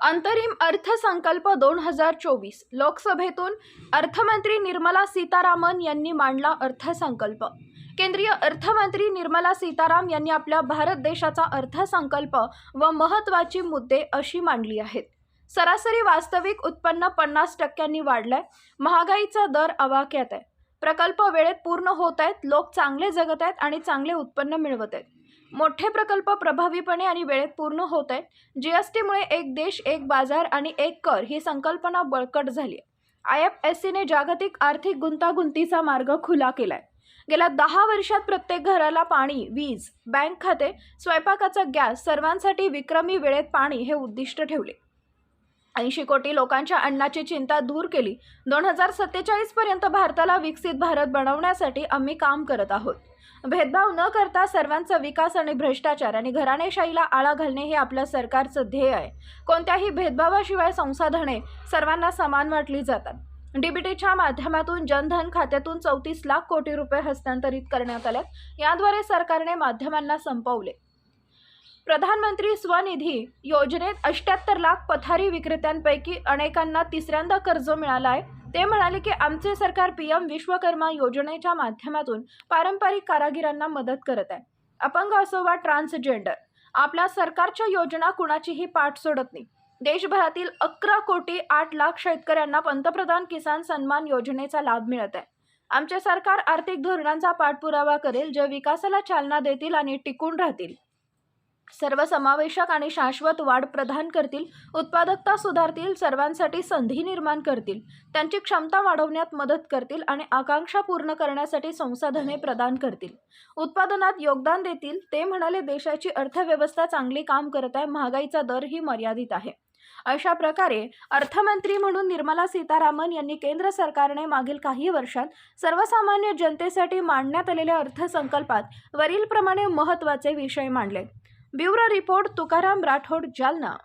अंतरिम अर्थसंकल्प दोन हजार चोवीस. लोकसभेतून अर्थमंत्री निर्मला सीतारामन यांनी मांडला अर्थसंकल्प. केंद्रीय अर्थमंत्री निर्मला सीताराम यांनी आपल्या भारत देशाचा अर्थसंकल्प व महत्त्वाची मुद्दे अशी मांडली आहेत. सरासरी वास्तविक उत्पन्न पन्नास टक्क्यांनी वाढलंय. महागाईचा दर आवाक्यात आहे. प्रकल्प वेळेत पूर्ण होत आहेत लोक चांगले जगत आहेत आणि चांगले उत्पन्न मिळवत आहेत. मोठे प्रकल्प प्रभावीपणे आणि वेळेत पूर्ण होत आहेत. जी एस टीमुळे एक देश एक बाजार आणि एक कर ही संकल्पना बळकट झाली आय एफ एस सीने जागतिक आर्थिक गुंतागुंतीचा मार्ग खुला केला आहे गेल्या दहा वर्षात प्रत्येक घराला पाणी वीज बँक खाते स्वयंपाकाचा गॅस सर्वांसाठी विक्रमी वेळेत पाणी हे उद्दिष्ट ठेवले. ऐंशी कोटी लोकांच्या अन्नाची चिंता दूर केली. दोन हजार सत्तेचाळीसपर्यंत भारताला विकसित भारत बनवण्यासाठी आम्ही काम करत आहोत. भेदभाव न करता सर्वांचा विकास आणि भ्रष्टाचार आणि घराणेशाहीला आळा घालणे हे आपल्या सरकारचं ध्येय आहे. कोणत्याही भेदभावाशिवाय संसाधने सर्वांना समान वाटली जातात. डीबीटीच्या माध्यमातून जनधन खात्यातून चौतीस लाख कोटी रुपये हस्तांतरित करण्यात आल्यात. याद्वारे सरकारने माध्यमांना संपवले. प्रधानमंत्री स्वनिधी योजनेत अष्ट्याहत्तर लाख पथारी विक्रेत्यांपैकी अनेकांना तिसऱ्यांदा कर्ज मिळालं आहे ते म्हणाले की आमचे सरकार पी एम विश्वकर्मा योजनेच्या माध्यमातून पारंपरिक कारागिरांना मदत करत आहे. अपंग असो वा ट्रान्सजेंडर आपल्या सरकारच्या योजना कुणाचीही पाठ सोडत नाही. देशभरातील अकरा कोटी आठ लाख शेतकऱ्यांना पंतप्रधान किसान सन्मान योजनेचा लाभ मिळत आहे. आमचे सरकार आर्थिक धोरणांचा पाठपुरावा करेल जे विकासाला चालना देतील आणि टिकून राहतील. सर्वसमावेशक आणि शाश्वत वाढ प्रदान करतील उत्पादकता सुधारतील सर्वांसाठी संधी निर्माण करतील त्यांची क्षमता वाढवण्यात मदत करतील आणि आकांक्षा पूर्ण करण्यासाठी संसाधने प्रदान करतील. उत्पादनात योगदान देतील ते म्हणाले देशाची अर्थव्यवस्था चांगली काम करत आहे महागाईचा दर ही मर्यादित आहे. अशा प्रकारे अर्थमंत्री म्हणून निर्मला सीतारामन यांनी केंद्र सरकारने मागील काही वर्षात सर्वसामान्य जनतेसाठी मांडण्यात आलेल्या अर्थसंकल्पात वरीलप्रमाणे महत्त्वाचे विषय मांडले. Bureau report Tukaram Rathod Jalna